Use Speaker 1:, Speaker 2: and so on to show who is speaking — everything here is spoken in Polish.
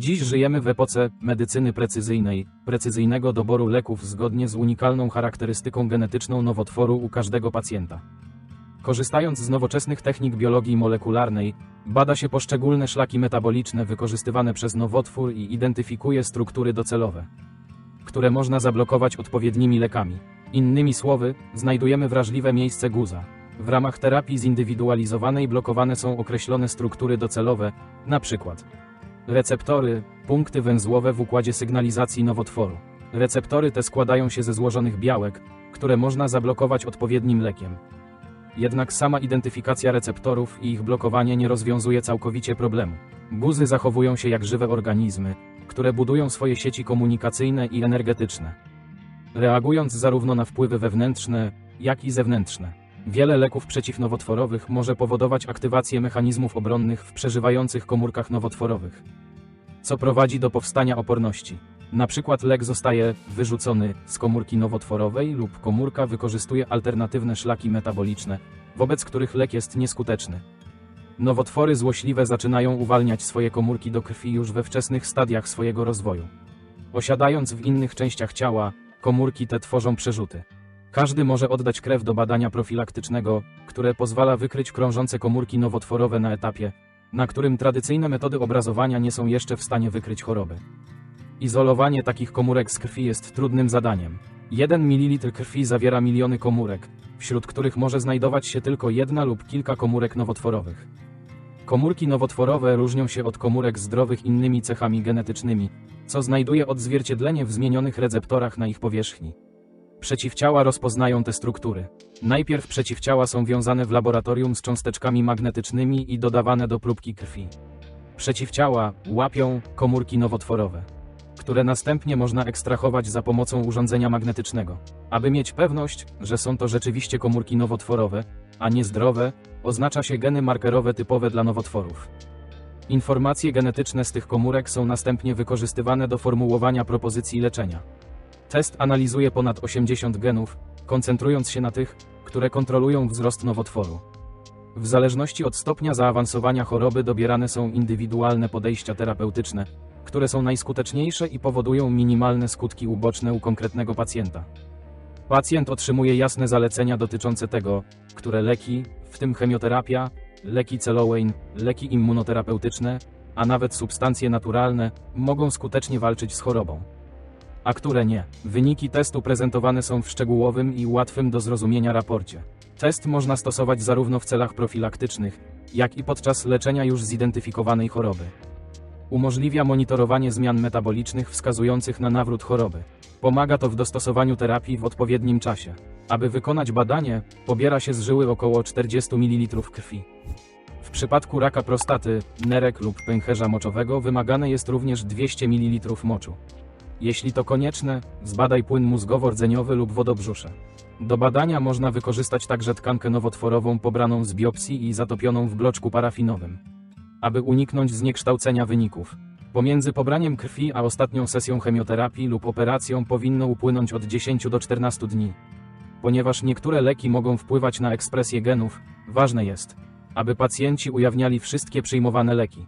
Speaker 1: Dziś żyjemy w epoce medycyny precyzyjnej, precyzyjnego doboru leków zgodnie z unikalną charakterystyką genetyczną nowotworu u każdego pacjenta. Korzystając z nowoczesnych technik biologii molekularnej, bada się poszczególne szlaki metaboliczne wykorzystywane przez nowotwór i identyfikuje struktury docelowe, które można zablokować odpowiednimi lekami. Innymi słowy, znajdujemy wrażliwe miejsce guza. W ramach terapii zindywidualizowanej blokowane są określone struktury docelowe, np. receptory, punkty węzłowe w układzie sygnalizacji nowotworu. Receptory te składają się ze złożonych białek, które można zablokować odpowiednim lekiem. Jednak sama identyfikacja receptorów i ich blokowanie nie rozwiązuje całkowicie problemu. Guzy zachowują się jak żywe organizmy, które budują swoje sieci komunikacyjne i energetyczne, reagując zarówno na wpływy wewnętrzne, jak i zewnętrzne. Wiele leków przeciwnowotworowych może powodować aktywację mechanizmów obronnych w przeżywających komórkach nowotworowych, co prowadzi do powstania oporności. Na przykład lek zostaje wyrzucony z komórki nowotworowej lub komórka wykorzystuje alternatywne szlaki metaboliczne, wobec których lek jest nieskuteczny. Nowotwory złośliwe zaczynają uwalniać swoje komórki do krwi już we wczesnych stadiach swojego rozwoju. Osiadając w innych częściach ciała, komórki te tworzą przerzuty. Każdy może oddać krew do badania profilaktycznego, które pozwala wykryć krążące komórki nowotworowe na etapie, na którym tradycyjne metody obrazowania nie są jeszcze w stanie wykryć choroby. Izolowanie takich komórek z krwi jest trudnym zadaniem. 1 ml krwi zawiera miliony komórek, wśród których może znajdować się tylko jedna lub kilka komórek nowotworowych. Komórki nowotworowe różnią się od komórek zdrowych innymi cechami genetycznymi, co znajduje odzwierciedlenie w zmienionych receptorach na ich powierzchni. Przeciwciała rozpoznają te struktury. Najpierw przeciwciała są wiązane w laboratorium z cząsteczkami magnetycznymi i dodawane do próbki krwi. Przeciwciała łapią komórki nowotworowe, które następnie można ekstrahować za pomocą urządzenia magnetycznego. Aby mieć pewność, że są to rzeczywiście komórki nowotworowe, a nie zdrowe, oznacza się geny markerowe typowe dla nowotworów. Informacje genetyczne z tych komórek są następnie wykorzystywane do formułowania propozycji leczenia. Test analizuje ponad 80 genów, koncentrując się na tych, które kontrolują wzrost nowotworu. W zależności od stopnia zaawansowania choroby dobierane są indywidualne podejścia terapeutyczne, które są najskuteczniejsze i powodują minimalne skutki uboczne u konkretnego pacjenta. Pacjent otrzymuje jasne zalecenia dotyczące tego, które leki, w tym chemioterapia, leki celowain, leki immunoterapeutyczne, a nawet substancje naturalne, mogą skutecznie walczyć z chorobą. A które nie. Wyniki testu prezentowane są w szczegółowym i łatwym do zrozumienia raporcie. Test można stosować zarówno w celach profilaktycznych, jak i podczas leczenia już zidentyfikowanej choroby. Umożliwia monitorowanie zmian metabolicznych wskazujących na nawrót choroby. Pomaga to w dostosowaniu terapii w odpowiednim czasie. Aby wykonać badanie, pobiera się z żyły około 40 ml krwi. W przypadku raka prostaty, nerek lub pęcherza moczowego wymagane jest również 200 ml moczu. Jeśli to konieczne, zbadaj płyn mózgowo-rdzeniowy lub wodobrzusze. Do badania można wykorzystać także tkankę nowotworową pobraną z biopsji i zatopioną w bloczku parafinowym. Aby uniknąć zniekształcenia wyników. Pomiędzy pobraniem krwi a ostatnią sesją chemioterapii lub operacją powinno upłynąć od 10 do 14 dni. Ponieważ niektóre leki mogą wpływać na ekspresję genów, ważne jest, aby pacjenci ujawniali wszystkie przyjmowane leki.